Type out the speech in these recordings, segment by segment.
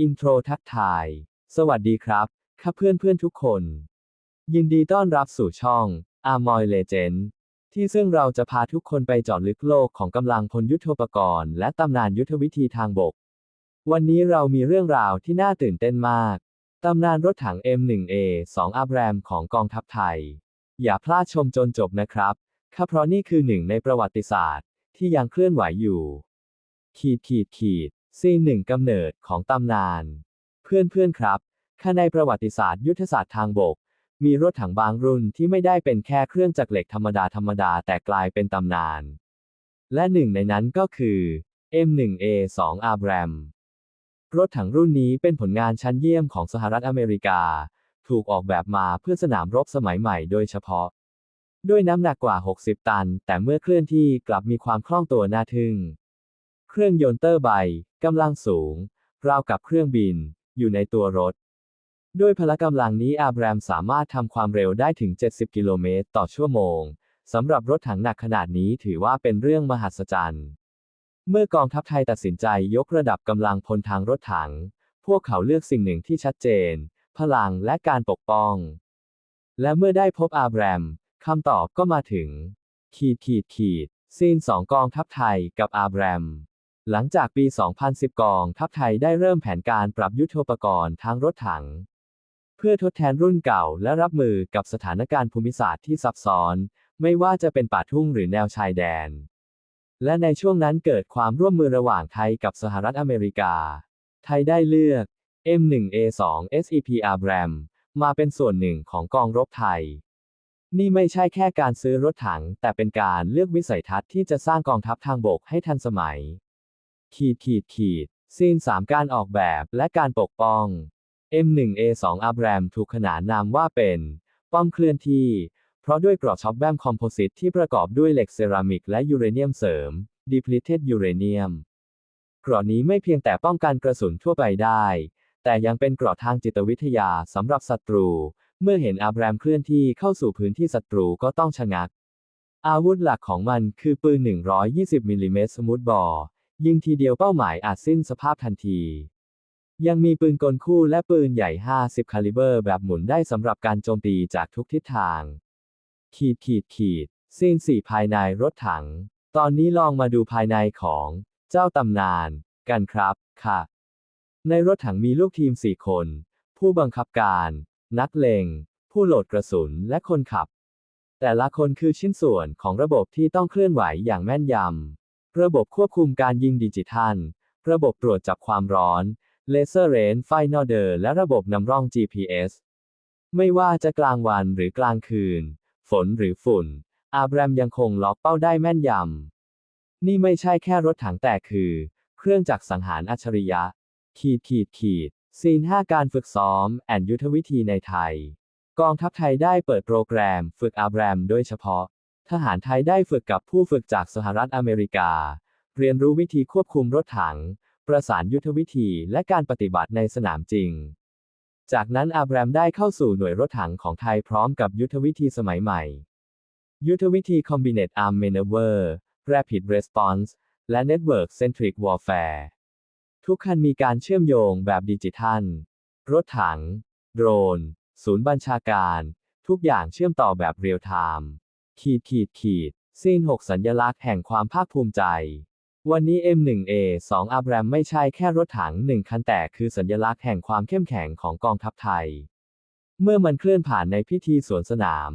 อินโทรทักทาย สวัสดีครับข้าเพื่อนเพื่อนทุกคน ยินดีต้อนรับสู่ช่อง Amoy Legend ที่ซึ่งเราจะพาทุกคนไปเจาะลึกโลกของกำลังพลยุทโธปกรณ์ และตำนานยุทธวิธีทางบก วันนี้เรามีเรื่องราวที่น่าตื่นเต้นมาก ตำนานรถถัง M1A 2 a b r a m ของกองทัพไทย อย่าพลาดชมจนจบนะครับข้าเพราะนี่คือหนึ่งในประวัติศาสตร์ ที่ยังเคลื่อนไหวอยู่ ขีดขีดขีด ซีนหนึ่งกำเนิดของตำนานเพื่อนเพื่อนๆครับข้าในประวัติศาสตร์ยุทธศาสตร์ทางบก มีรถถังบางรุ่นที่ไม่ได้เป็นแค่เครื่องจักรเหล็กธรรมดาธรรมดาแต่กลายเป็นตำนาน และหนึ่งในนั้นก็คือ M1A2 Abram รถถังรุ่นนี้เป็นผลงานชั้นเยี่ยมของสหรัฐอเมริกา ถูกออกแบบมาเพื่อสนามรบสมัยใหม่โดยเฉพาะ ด้วยน้ำหนักกว่า 60 ตัน แต่เมื่อเคลื่อนที่กลับมีความคล่องตัวน่าทึ่ง เครื่องยนต์เตอร์ไบ กำลังสูง ราวกับเครื่องบิน อยู่ในตัวรถ ด้วยพละกำลังนี้อาบรมสามารถทำความเร็วได้ถึง 70 กิโลเมตรต่อชั่วโมง สำหรับรถถังหนักขนาดนี้ถือว่าเป็นเรื่องมหัศจรรย์ เมื่อกองทัพไทยตัดสินใจยกระดับกำลังพลทางรถถัง พวกเขาเลือกสิ่งหนึ่งที่ชัดเจน พลังและการปกป้อง และเมื่อได้พบอาบรมคำตอบก็มาถึง ขีดขีดขีดซีนสองกองทัพไทยกับอาบรม หลังจากปี 2010 กองทัพไทยได้เริ่มแผนการปรับยุทโธปกรณ์ทางรถถัง เพื่อทดแทนรุ่นเก่าและรับมือกับสถานการณ์ภูมิศาสตร์ที่ซับซ้อน ไม่ว่าจะเป็นป่าทุ่งหรือแนวชายแดน และในช่วงนั้นเกิดความร่วมมือระหว่างไทยกับสหรัฐอเมริกา ไทยได้เลือก M1A2 SEP Abram มาเป็นส่วนหนึ่งของกองรบไทย นี่ไม่ใช่แค่การซื้อรถถัง แต่เป็นการเลือกวิสัยทัศน์ที่จะสร้างกองทัพทางบกให้ทันสมัย ขีดขีดขีดซีน 3 การออกแบบและการปกป้อง M1A2 Abram ถูกขนานนามว่าเป็น ป้อมเคลื่อนที่ เพราะด้วยกรอบช็อปแบมคอมโพสิตที่ประกอบด้วยเหล็กเซรามิกและยูเรเนียมเสริม depleted uranium กรอบนี้ไม่เพียงแต่ป้องกันกระสุนทั่วไปได้ แต่ยังเป็นกรอบทางจิตวิทยาสำหรับศัตรู เมื่อเห็นอาบรมเคลื่อนที่เข้าสู่พื้นที่ศัตรูก็ต้องชะงัก อาวุธหลักของมันคือปืน 120มิลลิเมตรสมูทบอร์ ยิงทีเดียวเป้าหมายอาจสิ้นสภาพทันที ยังมีปืนกลคู่และปืนใหญ่ 50 คาลิเบอร์แบบหมุนได้สำหรับการโจมตีจากทุกทิศทาง ขีดขีดขีดซีนสี่ภายในรถถัง ตอนนี้ลองมาดูภายในของเจ้าตำนาน กันครับค่ะ ในรถถังมีลูกทีม4คน ผู้บังคับการ นักเลง ผู้โหลดกระสุนและคนขับ แต่ละคนคือชิ้นส่วนของระบบที่ต้องเคลื่อนไหวอย่างแม่นยำ ระบบควบคุมการยิงดิจิทัล ระบบตรวจจับความร้อนเลเซอร์เรนไฟนอเดอร์และระบบนำร่อง GPS ไม่ว่าจะกลางวันหรือกลางคืน ฝนหรือฝุ่น อาบรมยังคงล็อกเป้าได้แม่นยำ นี่ไม่ใช่แค่รถถังแต่คือ เครื่องจักรสังหารอัจฉริยะ ขีดขีดขีดซีน 5 การฝึกซ้อม แอนยุทธวิธีในไทย กองทัพไทยได้เปิดโปรแกรมฝึกอาบรมโดยเฉพาะ ทหารไทยได้ฝึกกับผู้ฝึกจากสหรัฐอเมริกา เรียนรู้วิธีควบคุมรถถัง ประสานยุทธวิธีและการปฏิบัติในสนามจริง จากนั้นอาบรามได้เข้าสู่หน่วยรถถังของไทยพร้อมกับยุทธวิธีสมัยใหม่ ยุทธวิธี Combinate Arm Maneuver Rapid Response และ Network Centric Warfare ทุกคันมีการเชื่อมโยงแบบดิจิทัล รถถัง โดรน ศูนย์บัญชาการ ทุกอย่างเชื่อมต่อแบบเรียลไทม์ ขีดขีดขีดซีน6สัญลักษณ์แห่งความภาคภูมิใจ วันนี้ M1A2 อับรมไม่ใช่แค่รถถังหนึ่งคันแต่คือสัญลักษณ์แห่งความเข้มแข็งของกองทัพไทย เมื่อมันเคลื่อนผ่านในพิธีสวนสนาม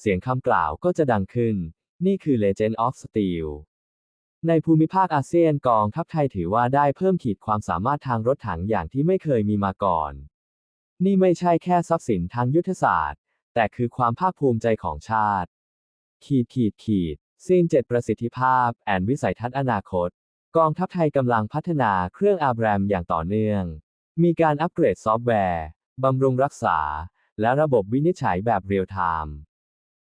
เสียงคำกล่าวก็จะดังขึ้น นี่คือ Legend of Steel ในภูมิภาคอาเซียนกองทัพไทยถือว่าได้เพิ่มขีดความสามารถทางรถถังอย่างที่ไม่เคยมีมาก่อน นี่ไม่ใช่แค่ทรัพย์สินทางยุทธศาสตร์ แต่คือความภาคภูมิใจของชาติ ขีดขีดขีดซีนเจ็ดประสิทธิภาพ แอนวิสัยทัศน์อนาคต กองทัพไทยกำลังพัฒนาเครื่องอาบรมอย่างต่อเนื่อง มีการอัปเกรดซอฟต์แวร์ บำรุงรักษา และระบบวินิจฉัยแบบเรียลไทม์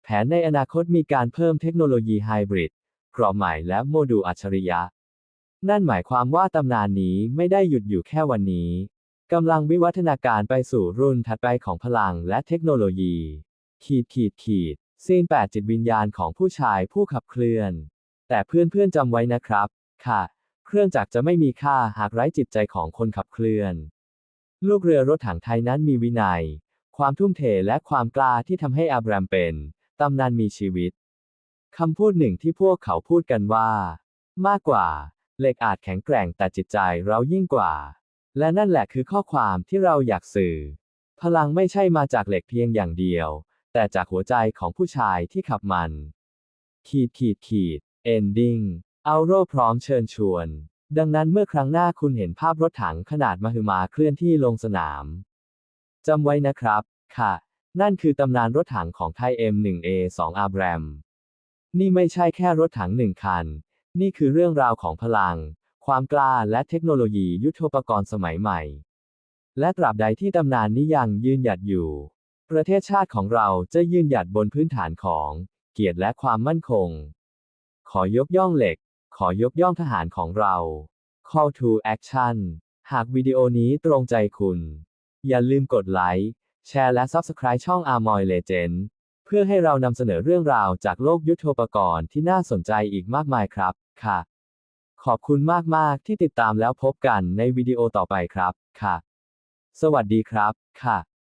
แผนในอนาคตมีการเพิ่มเทคโนโลยีไฮบริดกรอบใหม่และโมดูลอัจฉริยะ นั่นหมายความว่าตำนานนี้ไม่ได้หยุดอยู่แค่วันนี้กำลังวิวัฒนาการไปสู่รุ่นถัดไปของพลังและเทคโนโลยี ขีดขีดขีด ซีน 8 จิตวิญญาณของผู้ชายผู้ขับเคลื่อน แต่เพื่อนๆจำไว้นะครับ ค่ะ เครื่องจักรจะไม่มีค่าหากไร้จิตใจของคนขับเคลื่อน ลูกเรือรถถังไทยนั้นมีวินัย ความทุ่มเทและความกล้าที่ทำให้อับรามเป็นตำนานมีชีวิตคำพูดหนึ่งที่พวกเขาพูดกันว่า มากกว่า เหล็กอาจแข็งแกร่งแต่จิตใจเรายิ่งกว่า และนั่นแหละคือข้อความที่เราอยากสื่อ พลังไม่ใช่มาจากเหล็กเพียงอย่างเดียว แต่จากหัวใจของผู้ชายที่ขับมัน ขีดขีดขีด ending เอาโรพร้อมเชิญชวน ดังนั้นเมื่อครั้งหน้าคุณเห็นภาพรถถังขนาดมหึมาเคลื่อนที่ลงสนามจำไว้นะครับ ค่ะ นั่นคือตำนานรถถังของไทย M1A2 อาบรม นี่ไม่ใช่แค่รถถังหนึ่งคัน นี่คือเรื่องราวของพลัง ความกล้าและเทคโนโลยียุทโธปกรณ์สมัยใหม่ และตราบใดที่ตำนานนี้ยังยืนหยัดอยู่ ประเทศชาติของเราจะยืนหยัดบนพื้นฐานของเกียรติและความมั่นคง ขอยกย่องเหล็ก ขอยกย่องทหารของเรา Call to Action หากวิดีโอนี้ตรงใจคุณ อย่าลืมกดไลค์ แชร์และ Subscribe ช่อง Amoy Legend เพื่อให้เรานำเสนอเรื่องราวจากโลกยุทโธปกรณ์ที่น่าสนใจอีกมากมายครับ ค่ะ ขอบคุณมาก ๆ ที่ติดตามแล้วพบกันในวิดีโอต่อไปครับ ค่ะ สวัสดีครับ ค่ะ